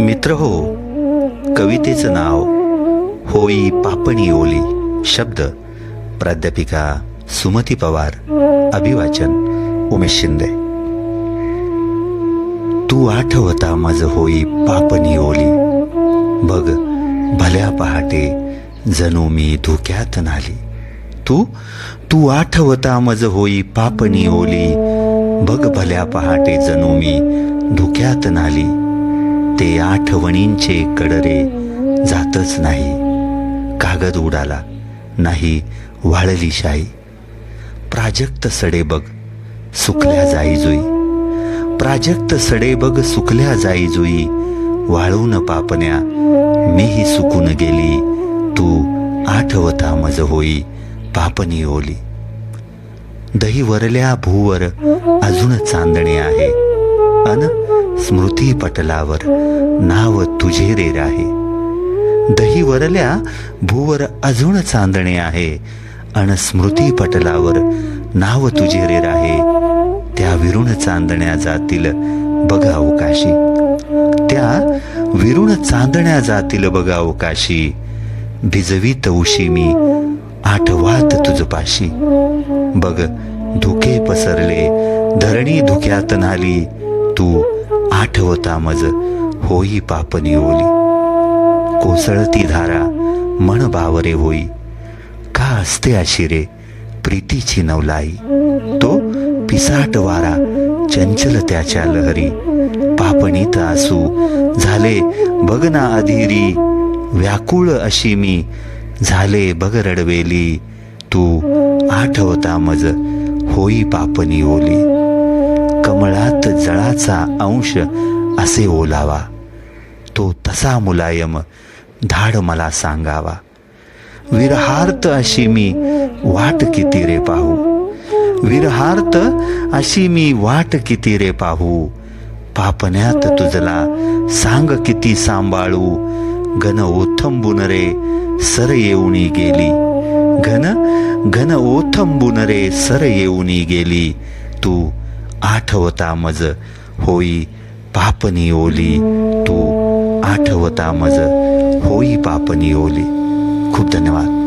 मित्र हो कवितेचं नाव होई पापणी ओली शब्द प्राध्यापिका सुमती पवार अभिवाचन उमेश शिंदे. तू आठवता मज होई पापणी ओली बघ भल्या पहाटे जणू मी धुक्यात नाली तू तू आठवता मज होई पापणी ओली बघ भल्या पहाटे जणू मी धुक्यात नाली ते आठवणींचे कडरे जातच नाही. कागद उडाला नाही वाळली शाई. प्राजक्त सडे बघ सुकल्या जाई जुई. प्राजक्त सडे बघ सुकल्या जाई जुई. वाळून पापण्या मीही सुकून गेली. तू आठवता मज होई पापनी ओली. दही वरल्या भूवर अजून चांदणे आहे. अन स्मृती पटलावर नाव तुझे रे राहे. दही वरल्या भूवर अजून चांदणे आहे. अन स्मृती पटलावर नाव तुझे रे राहे. त्या विरुण चांदण्या जातील बघा अवकाशी त्या विरुण चांदण्या जातील बघा अवकाशी भिजवीत उशी मी आठवात तुझपाशी बघ धुके पसरले धरणी धुक्यात नाली तू आठवता मज होई पापनी ओली. कोसळती धारा मन बावरे होई. का असते अशी रे प्रीतीची नवलाई? तो पिसाट वारा चंचल त्याच्या लहरी. पापणीत आसू झाले बगना अधीरी. व्याकुळ अशी मी झाले बग रडवेली. तू आठवता मज होई पापनी ओली. कमळात जळा त्याचा अंश असे ओलावा. तो तसा मुलायम धाड मला सांगावा. विरहार्थ अशी मी वाट किती रे पाहू? विरहार्थ अशी मी वाट किती रे पाहू? पापण्यात तुझला सांग किती सांभाळू? घन ओथंबून रे सर येऊनी गेली. घन घन ओथंबून रे सर येऊनी गेली. तू आठवता मज होई पापनी ओली तू आठवता मज होई पापनी ओली. खूप धन्यवाद.